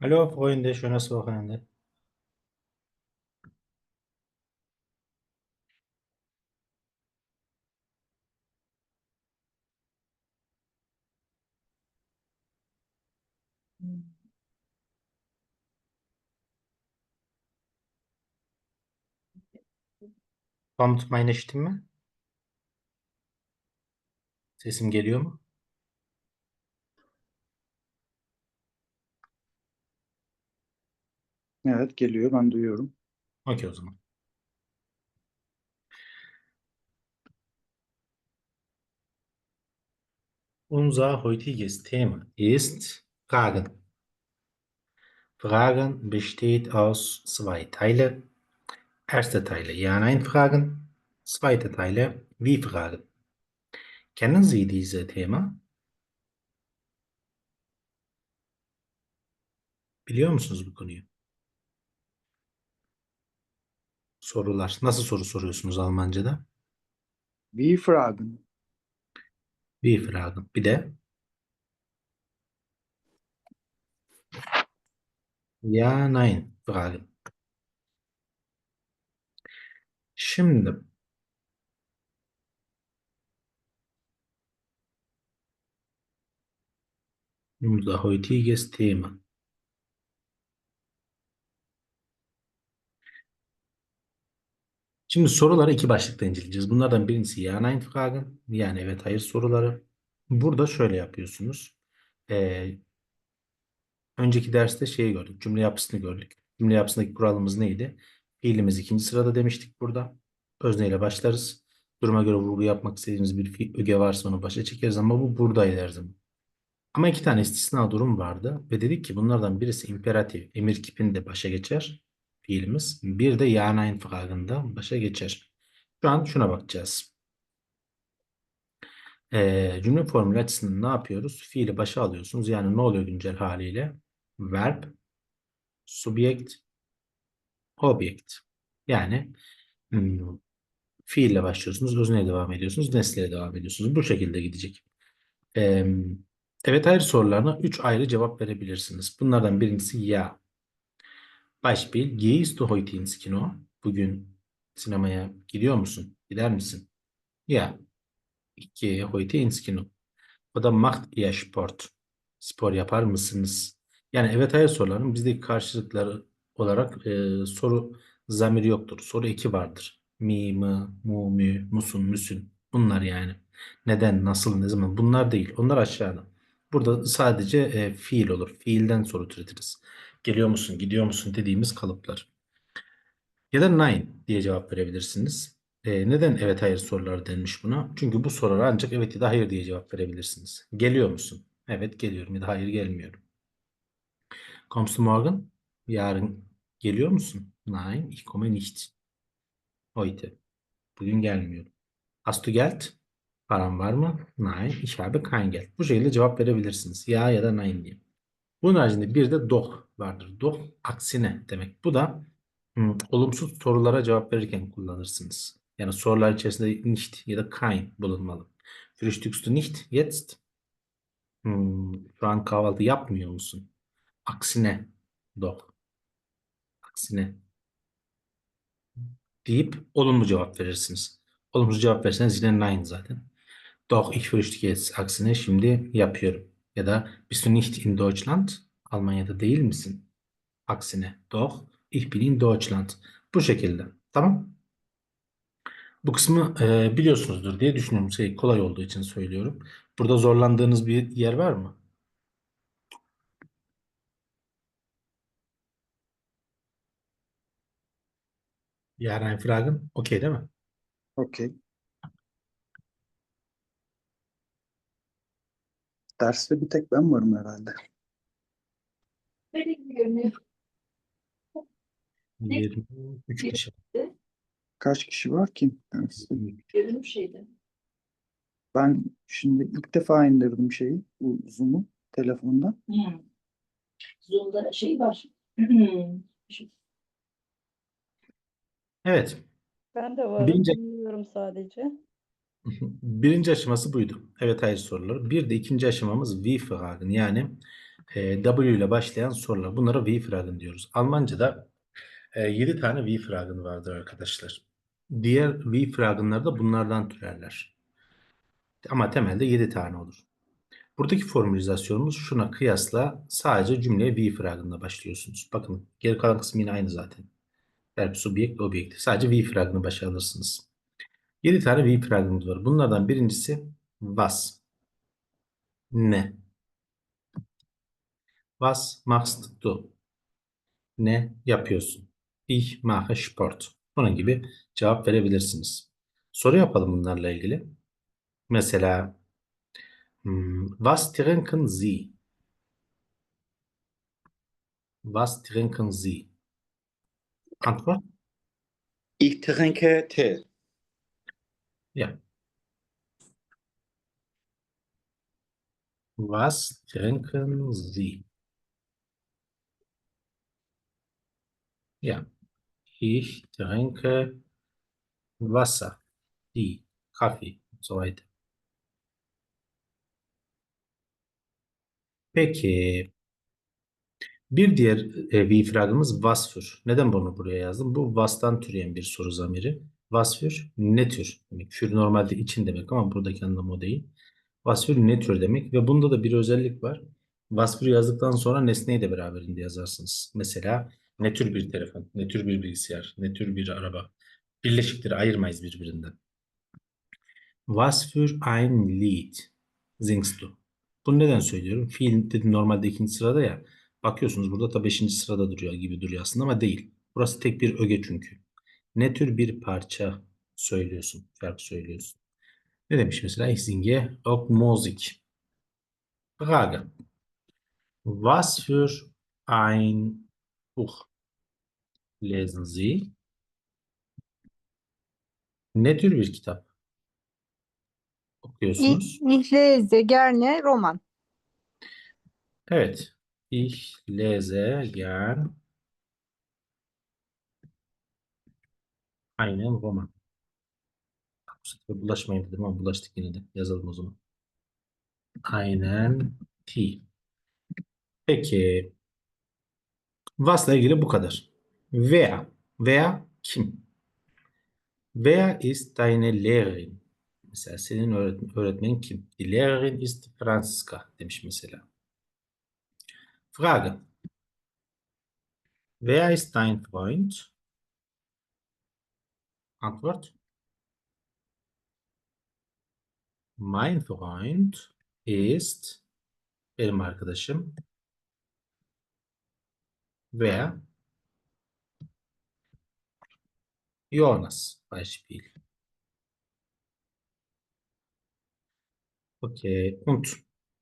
Hallo Freunde, schönes Wochenende. Kommt meine Stimme? Sesim geliyor mu? Evet geliyor ben duyuyorum. Okey o zaman. Unser heutiges Thema ist Fragen. Fragen besteht aus zwei Teile. Erste Teile Ja-Nein-Fragen, zweite Teile Wie-Fragen. Kennen Sie diese Thema? Biliyor musunuz bu konuyu? Sorular. Nasıl soru soruyorsunuz Almanca'da? Wie fragen? Wie-Fragen. Bir de Ja-Nein-Fragen. Şimdi unser heutiges Thema. Şimdi soruları iki başlıkta inceleyeceğiz. Bunlardan birincisi Ja Nein Fragen yani evet hayır soruları. Burada şöyle yapıyorsunuz. Ee, önceki derste şeyi gördük. Cümle yapısını gördük. Cümle yapısındaki kuralımız neydi? Fiilimiz ikinci sırada demiştik burada. Özneyle başlarız. Duruma göre vurgu yapmak istediğimiz bir öge varsa onu başa çekeriz ama bu buradaydı her. Ama iki tane istisna durum vardı ve dedik ki bunlardan birisi imperatif, emir kipinde başa geçer fiilimiz. Bir de ja nein fragında başa geçer. Şu an şuna bakacağız. Ee, cümle formülü açısından ne yapıyoruz? Fiili başa alıyorsunuz. Yani ne oluyor güncel haliyle? Verb, subjekt, objekt. Yani hmm, fiille başlıyorsunuz, özneyle devam ediyorsunuz, nesneyle devam ediyorsunuz. Bu şekilde gidecek. Ee, evet hayır sorularına 3 ayrı cevap verebilirsiniz. Bunlardan birincisi ya. Beispiel, gehst du heute ins Kino? Bugün sinemaya gidiyor musun? Gider misin? Ya. Ich gehe heute ins Kino. O da macht ihr Sport? Spor yapar mısınız? Yani evet hayır sorularının bizdeki karşılıkları olarak e, soru zamiri yoktur. Soru eki vardır. Mi, mı, mu, mü, musun, müsün. Bunlar yani. Neden, nasıl, ne zaman bunlar değil. Onlar aşağıda. Burada sadece e, fiil olur. Fiilden soru türetiriz. Geliyor musun, gidiyor musun dediğimiz kalıplar. Ya da nein diye cevap verebilirsiniz. E, neden evet hayır soruları denmiş buna? Çünkü bu sorulara ancak evet ya da hayır diye cevap verebilirsiniz. Geliyor musun? Evet geliyorum ya da hayır gelmiyorum. Kommst morgen? Yarın geliyor musun? Nein, ich komme nicht. Heute. Bugün gelmiyorum. Hast du Geld? Param var mı? Nein, ich habe kein Geld. Bu şekilde cevap verebilirsiniz. Ya ya da nein diye. Bunun haricinde bir de doch vardır. Doch aksine demek. Bu da hmm, olumsuz sorulara cevap verirken kullanırsınız. Yani sorular içerisinde nicht ya da kein bulunmalı. Frühstückst du nicht jetzt? Hmm, şu an kahvaltı yapmıyor musun? Aksine doch. Aksine deyip olumlu cevap verirsiniz. Olumsuz cevap verirseniz yine nein zaten. Doch ich frühstücke jetzt. Aksine şimdi yapıyorum. Ya da bist du nicht in Deutschland? Almanya'da değil misin? Aksine doch ich bin in Deutschland. Bu şekilde. Tamam. Bu kısmı e, biliyorsunuzdur diye düşünüyorum. Şey, kolay olduğu için söylüyorum. Burada zorlandığınız bir yer var mı? Yani Fragen. Okey değil mi? Okey. Derste bir tek ben varım herhalde. Öyle gibi görünüyor. 23 kişi. Kaç kişi var ki derste? Görünüm şeydi. Ben şimdi ilk defa indirdim şeyi, bu Zoom'u telefondan. Hmm. Zoom'da şey var. Şu- Evet. Ben de varım. Birinci- Bilmiyorum sadece. Birinci aşaması buydu. Evet hayır soruları. Bir de ikinci aşamamız wie fragen yani e, W ile başlayan sorular. Bunlara V-Fragen diyoruz. Almanca'da 7 tane V-Fragen vardır arkadaşlar. Diğer V-Fragen'lar da bunlardan türerler. Ama temelde 7 tane olur. Buradaki formülizasyonumuz şuna kıyasla sadece cümleye V-Fragen'la başlıyorsunuz. Bakın geri kalan kısmı yine aynı zaten. Verb, subjekt, objekt. Sadece V-Fragen'ı başa alırsınız. 7 tane V-Fragen'ımız var. Bunlardan birincisi was. Ne? Was machst du? Ne yapıyorsun? Ich mache Sport. Bunun gibi cevap verebilirsiniz. Soru yapalım bunlarla ilgili. Mesela hmm, Was trinken Sie? Was trinken Sie? Antwort? Ich trinke Tee. Ja. Was trinken Sie? Ja. Ich trinke Wasser, Tee, Kaffee und so weiter. Peki. Bir diğer e, bir fragımız was für. Neden bunu buraya yazdım? Bu was'tan türeyen bir soru zamiri. Was für ne tür demek. Für normalde için demek ama buradaki anlamı o değil. Was für ne tür demek ve bunda da bir özellik var. Was für yazdıktan sonra nesneyi de beraberinde yazarsınız. Mesela ne tür bir telefon, ne tür bir bilgisayar, ne tür bir araba. Birleşikleri ayırmayız birbirinden. Was für ein Lied singst du? Bunu neden söylüyorum? Fiil dedim normalde ikinci sırada ya. Bakıyorsunuz burada da beşinci sırada duruyor gibi duruyor aslında ama değil. Burası tek bir öge çünkü. Ne tür bir parça söylüyorsun, şarkı söylüyorsun. Ne demiş mesela? Ich singe auch Musik. Frage. Was für ein Buch lesen Sie? Ne tür bir kitap okuyorsunuz? Ich, ich lese gerne Roman. Evet. Ich lese gern einen Roman. Bu sefer bulaşmayın dedim ama bulaştık yine de. Yazalım o zaman. Einen Tee. Peki. Was'la ilgili bu kadar. Wer. Wer kim? Wer ist deine Lehrerin? Mesela senin öğret- öğretmenin kim? Die Lehrerin ist Franziska demiş mesela. Frage. Wer ist dein Freund? Antwort. Mein Freund ist benim arkadaşım. Wer? Jonas. Beispiel. Okay. Und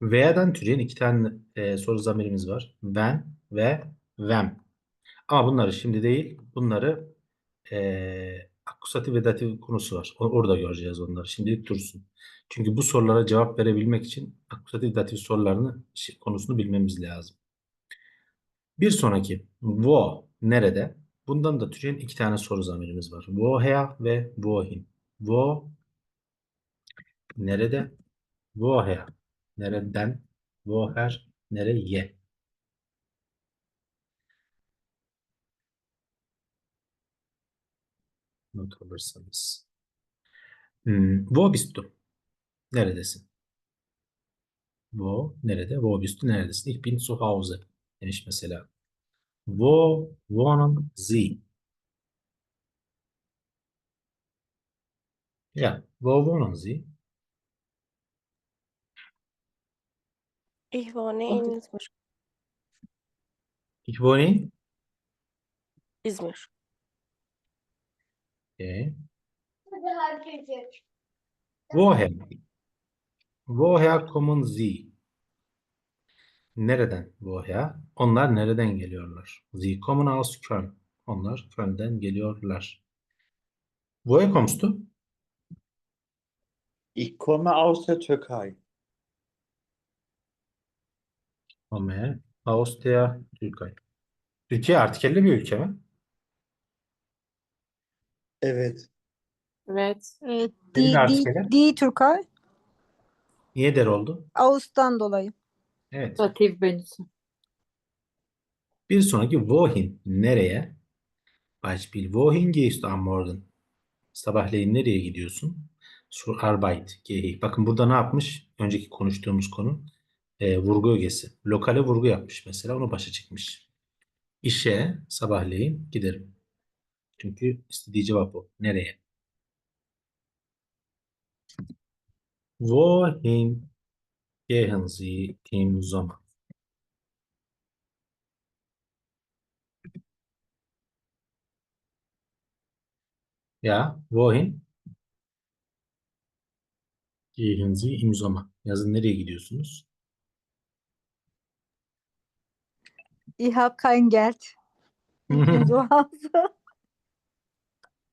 W'den türeyen iki tane e, soru zamirimiz var. When ve them. Ama bunları şimdi değil, bunları e, akusatif ve datif konusu var. Orada göreceğiz onları. Şimdilik dursun. Çünkü bu sorulara cevap verebilmek için akusatif datif sorularını konusunu bilmemiz lazım. Bir sonraki wo nerede? Bundan da türeyen iki tane soru zamirimiz var. Woher ve wohin. Wo nerede? Woher nereden? Woher nereye? Not alırsanız. Hmm, wo bist du? Neredesin? Wo nerede? Wo bist du? Neredesin? Ich bin zu Hause. Demiş mesela. Wo wohnen Sie? Ja, wo wohnen Sie? Ich wohne in İzmir. Ich wohne in İzmir. Okay. Woher? Woher kommen Sie? Nereden? Woher? Onlar nereden geliyorlar? Sie kommen aus Köln. Onlar Köln'den geliyorlar. Woher kommst du? Ich komme aus der Türkei. Komme aus der Türkei. Türkiye artikelli bir ülke mi? Evet. Evet. Neyin di, di, artikeli? di Türkay. Niye der oldu? Ağustan dolayı. Evet. Datif benisi. Bir sonraki wohin nereye? Beispiel wohin gehst du am Morgen? Sabahleyin nereye gidiyorsun? Zur Arbeit gehe ich. Bakın burada ne yapmış? Önceki konuştuğumuz konu e, vurgu ögesi. Lokale vurgu yapmış mesela. Onu başa çıkmış. İşe sabahleyin giderim. Çünkü istediği cevap o. Nereye? Wohin gehen Sie im Sommer? Ja, wohin gehen Sie im Sommer? Yazın nereye gidiyorsunuz? Ich habe kein Geld. Ich bin zu Hause.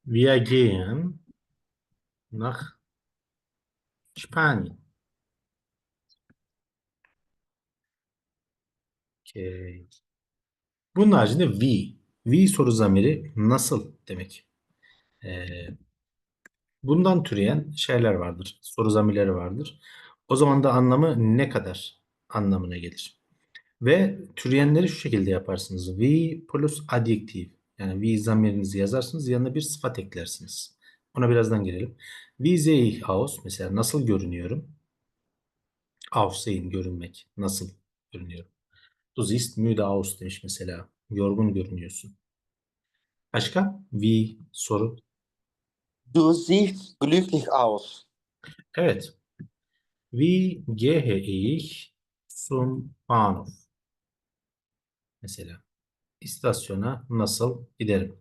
Wir gehen nach Spanien. Okay. Bunun haricinde we. We soru zamiri nasıl demek. Ee, bundan türeyen şeyler vardır. Soru zamirleri vardır. O zaman da anlamı ne kadar anlamına gelir. Ve türeyenleri şu şekilde yaparsınız. We plus adjektif. Yani we zamirinizi yazarsınız. Yanına bir sıfat eklersiniz. Ona birazdan gelelim. Wie sehe ich aus? Mesela nasıl görünüyorum? Aussehen görünmek. Nasıl görünüyorum? Du siehst müde aus demiş mesela. Yorgun görünüyorsun. Başka? Wie soru. Du siehst glücklich aus. Evet. Wie gehe ich zum Bahnhof? Mesela istasyona nasıl giderim?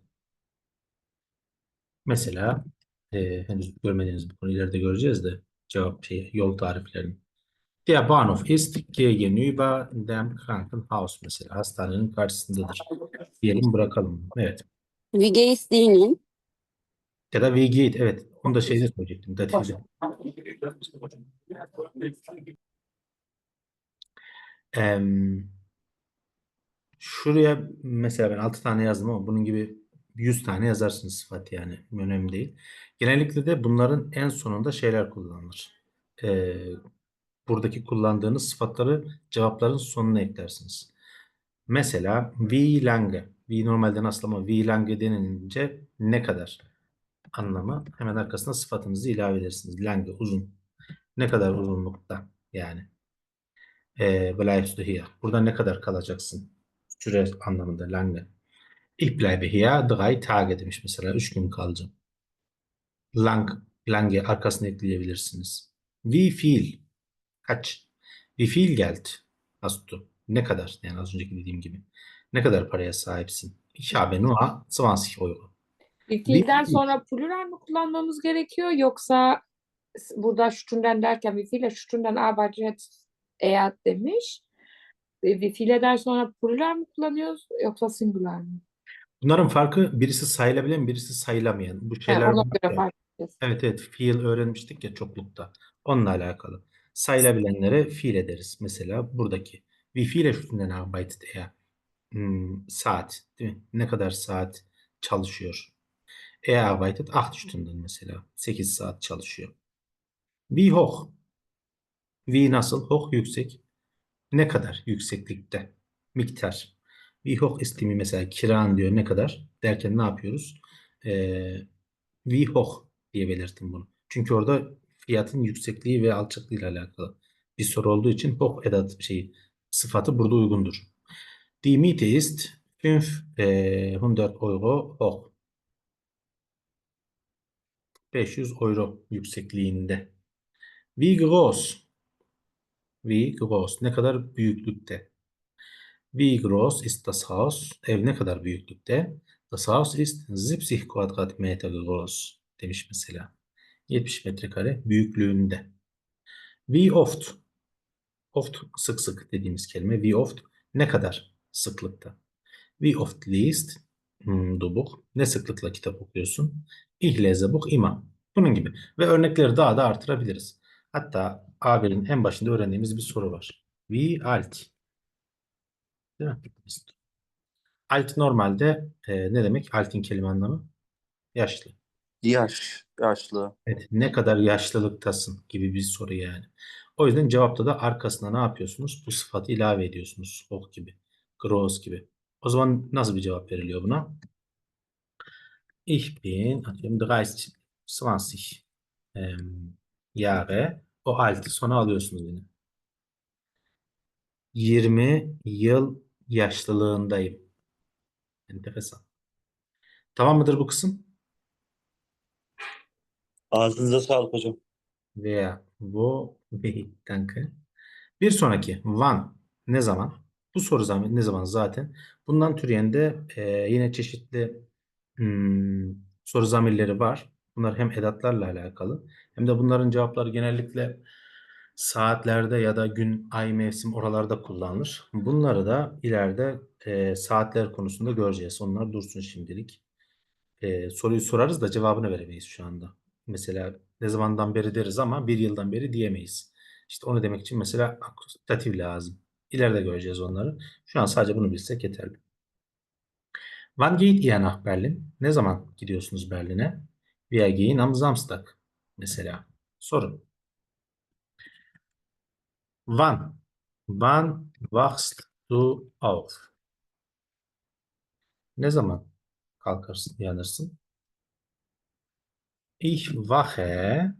Mesela e, henüz görmediğiniz bir konu ileride göreceğiz de cevap şey, yol tariflerini. Der Bahnhof ist gegenüber dem Krankenhaus mesela hastanenin karşısındadır. Diyelim bırakalım. Evet. Wie geht's Ihnen? Ya da wie geht. Evet. Onu da şeyde söyleyecektim. Datifde. Em, şuraya mesela ben 6 tane yazdım ama bunun gibi 100 tane yazarsınız sıfat yani. Önemli değil. Genellikle de bunların en sonunda şeyler kullanılır. Ee, buradaki kullandığınız sıfatları cevapların sonuna eklersiniz. Mesela wie lange. Wie normalde nasıl ama wie lange denilince ne kadar anlamı. Hemen arkasına sıfatınızı ilave edersiniz. Lange uzun. Ne kadar uzunlukta yani. Ee, bleibst du hier? Burada ne kadar kalacaksın? Süre anlamında lange. Ich bleibe hier drei Tage demiş mesela. Üç gün kalacağım. Lang, lange arkasına ekleyebilirsiniz. Wie viel? Kaç? Wie viel Geld hast du? Ne kadar? Yani az önceki dediğim gibi. Ne kadar paraya sahipsin? Ich habe nur 20 Euro. Bir- sonra plural mı kullanmamız gerekiyor yoksa burada Stunden derken wie viele Stunden arbeitet er demiş. Wie viele'den sonra plural mı kullanıyoruz yoksa singular mı? Bunların farkı birisi sayılabilen, birisi sayılamayan. Bu şeyler ona var göre fark edeceğiz. Evet evet fiil öğrenmiştik ya çoklukta. Onunla alakalı. Sayılabilenlere fiil ederiz. Mesela buradaki. Wie viele Stunden arbeitet er? Hmm, saat değil mi? Ne kadar saat çalışıyor? Er arbeitet 8 Stunden mesela. 8 saat çalışıyor. Wie hoch? Wie nasıl? Hoch yüksek. Ne kadar yükseklikte? Miktar. Wie hoch ist die mesela kiran diyor ne kadar? Derken ne yapıyoruz? Ee, hoch diye belirttim bunu. Çünkü orada fiyatın yüksekliği ve alçaklığı ile alakalı bir soru olduğu için hoch edat şey sıfatı burada uygundur. Die Miete ist 500 Euro hoch. 500 euro yüksekliğinde. Wie groß? Wie groß? Ne kadar büyüklükte? Wie groß ist das Haus? Ev ne kadar büyüklükte? Das Haus ist 70 Quadratmeter groß demiş mesela. 70 metrekare büyüklüğünde. Wie oft? Oft sık sık dediğimiz kelime. Wie oft ne kadar sıklıkta? Wie oft liest hmm, du Buch? Ne sıklıkla kitap okuyorsun? Ich lese Buch immer. Bunun gibi. Ve örnekleri daha da artırabiliriz. Hatta A1'in en başında öğrendiğimiz bir soru var. Wie alt? Değil mi? Alt normalde e, ne demek? Alt'in kelime anlamı? Yaşlı. Yaş. yaşlı. Evet, ne kadar yaşlılıktasın gibi bir soru yani. O yüzden cevapta da arkasına ne yapıyorsunuz? Bu sıfatı ilave ediyorsunuz. Oh gibi. Groß gibi. O zaman nasıl bir cevap veriliyor buna? Ich bin atıyorum 30, 20 em, Jahre. O altı sona alıyorsunuz yine. 20 yıl yaşlılığındayım. Enteresan. Tamam mıdır bu kısım? Ağzınıza sağlık hocam. Veya wo ve danke. Bir sonraki wann ne zaman? Bu soru zaman ne zaman zaten. Bundan türeyen de e, yine çeşitli hmm, soru zamirleri var. Bunlar hem edatlarla alakalı hem de bunların cevapları genellikle saatlerde ya da gün, ay, mevsim oralarda kullanılır. Bunları da ileride e, saatler konusunda göreceğiz. Onlar dursun şimdilik. E, soruyu sorarız da cevabını veremeyiz şu anda. Mesela ne zamandan beri deriz ama bir yıldan beri diyemeyiz. İşte onu demek için mesela akusatif lazım. İleride göreceğiz onları. Şu an sadece bunu bilsek yeterli. Wann geht ihr nach Berlin? Ne zaman gidiyorsunuz Berlin'e? Wir gehen am Samstag. Mesela. Sorun. Wann? Wann wachst du auf? Ne zaman kalkarsın, uyanırsın? Ich wache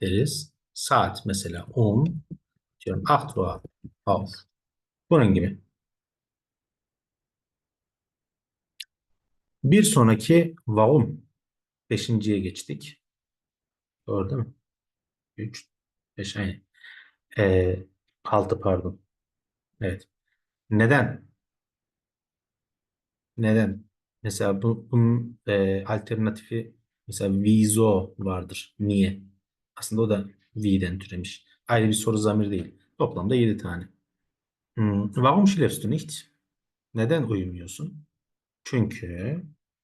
deriz. Saat mesela 10 diyorum 8 Uhr auf. Bunun gibi. Bir sonraki warum. Beşinciye geçtik. Doğru değil mi? 3, 5 aynı. Ee, 6 pardon. Evet. Neden? Neden? Mesela bu, bunun e, alternatifi mesela wieso vardır. Niye? Aslında o da wie'den türemiş. Ayrı bir soru zamiri değil. Toplamda 7 tane. Hmm. Warum schläfst du nicht? Neden uyumuyorsun? Çünkü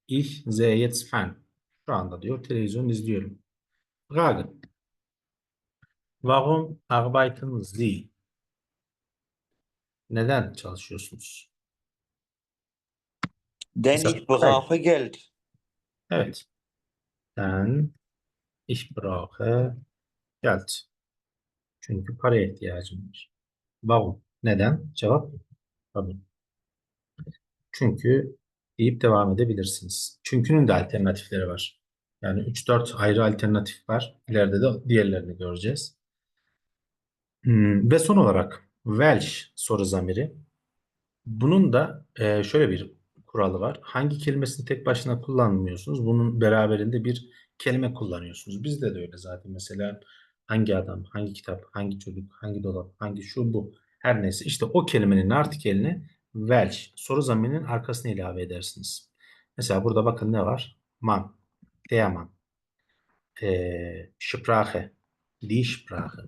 ich sehe jetzt fern. Şu anda diyor televizyon izliyorum. Frage. Warum arbeiten Sie? Neden çalışıyorsunuz? Denn Mesela- ich brauche Geld. Evet. Ben ich brauche Geld. Çünkü paraya ihtiyacım var. Warum? Neden? Cevap tabii. Çünkü deyip devam edebilirsiniz. Çünkünün de alternatifleri var. Yani 3-4 ayrı alternatif var. İleride de diğerlerini göreceğiz. Hmm, ve son olarak Welsh soru zamiri. Bunun da e, şöyle bir kuralı var. Hangi kelimesini tek başına kullanmıyorsunuz? Bunun beraberinde bir kelime kullanıyorsunuz. Bizde de öyle zaten. Mesela hangi adam, hangi kitap, hangi çocuk, hangi dolap, hangi şu bu. Her neyse işte o kelimenin artikelini Welsh soru zamirinin arkasına ilave edersiniz. Mesela burada bakın ne var? Man, der Mann, e, Sprache, die Sprache,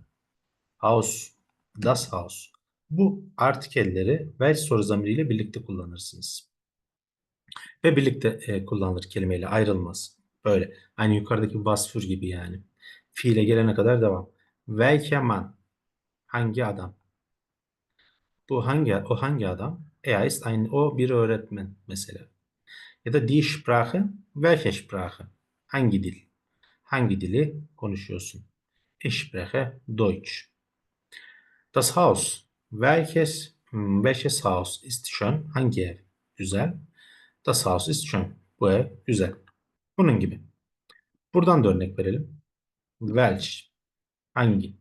Haus, das Haus. Bu artikelleri Welsh soru zamiriyle birlikte kullanırsınız. Ve birlikte e, kullanılır kelimeyle ayrılmaz. Böyle. Aynı yukarıdaki wasfür gibi yani. Fiile gelene kadar devam. Welcher Mann? Hangi adam? Bu hangi o hangi adam? Er ist ein o bir öğretmen mesela. Ya da die Sprache, welche Sprache? Hangi dil? Hangi dili konuşuyorsun? Ich spreche Deutsch. Das Haus. Welches, hm, welches Haus ist schön? Hangi ev? Güzel. Das Haus ist schön. Bu ev güzel. Bunun gibi. Buradan da örnek verelim. Welch. Hangi?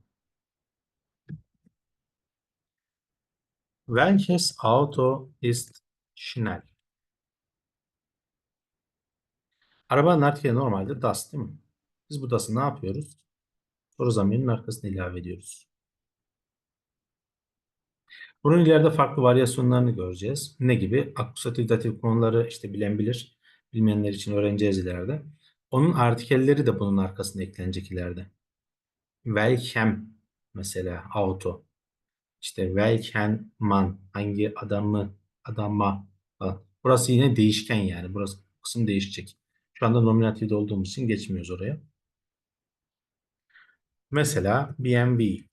Welches Auto ist schnell? Arabanın artikeli normalde das değil mi? Biz bu das'ı ne yapıyoruz? Soru zamirinin arkasına ilave ediyoruz. Bunun ileride farklı varyasyonlarını göreceğiz. Ne gibi? Akusatif datif konuları işte bilen bilir. Bilmeyenler için öğreneceğiz ileride. Onun artikelleri de bunun arkasına eklenecek ileride. Welchem mesela auto. İşte welchen man hangi adamı adama falan. Burası yine değişken yani. Burası kısım değişecek. Şu anda nominatifde olduğumuz için geçmiyoruz oraya. Mesela BMW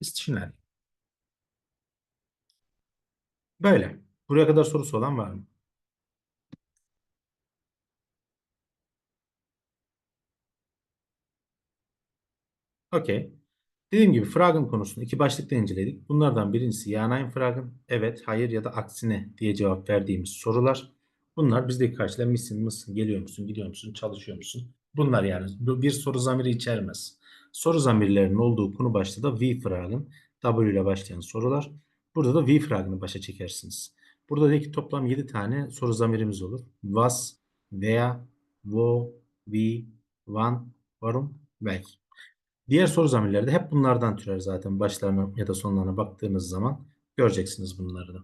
ist schnell. Böyle. Buraya kadar sorusu olan var mı? Okey. Dediğim gibi Fragen konusunu iki başlıkta inceledik. Bunlardan birincisi Ja, Nein Fragen, evet, hayır ya da aksine diye cevap verdiğimiz sorular. Bunlar bizdeki karşılar misin, mısın, geliyor musun, gidiyor musun, çalışıyor musun? Bunlar yani bir soru zamiri içermez. Soru zamirlerinin olduğu konu başlığı da wie Fragen, W ile başlayan sorular. Burada da wie Fragen'ı başa çekersiniz. Burada da toplam 7 tane soru zamirimiz olur. Was, wer, wo, wie, wann, warum, welch. Diğer soru zamirleri de hep bunlardan türer zaten. Başlarına ya da sonlarına baktığınız zaman göreceksiniz bunları da.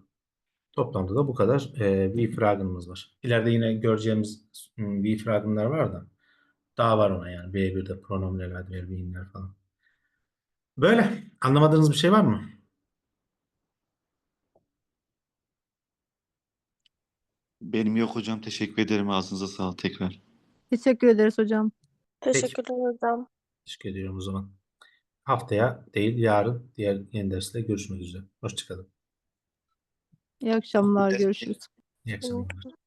Toplamda da bu kadar e, wie Fragen'ımız var. İleride yine göreceğimiz wie Fragen'lar var da daha var ona yani. B1'de pronominal adverbiyinler falan. Böyle. Anlamadığınız bir şey var mı? Benim yok hocam. Teşekkür ederim. Ağzınıza sağlık tekrar. Teşekkür ederiz hocam. Teşekkürler hocam. Teşekkür ediyorum o zaman. Haftaya değil yarın diğer yeni dersle görüşmek üzere. Hoşçakalın. İyi akşamlar. Görüşürüz. İyi akşamlar.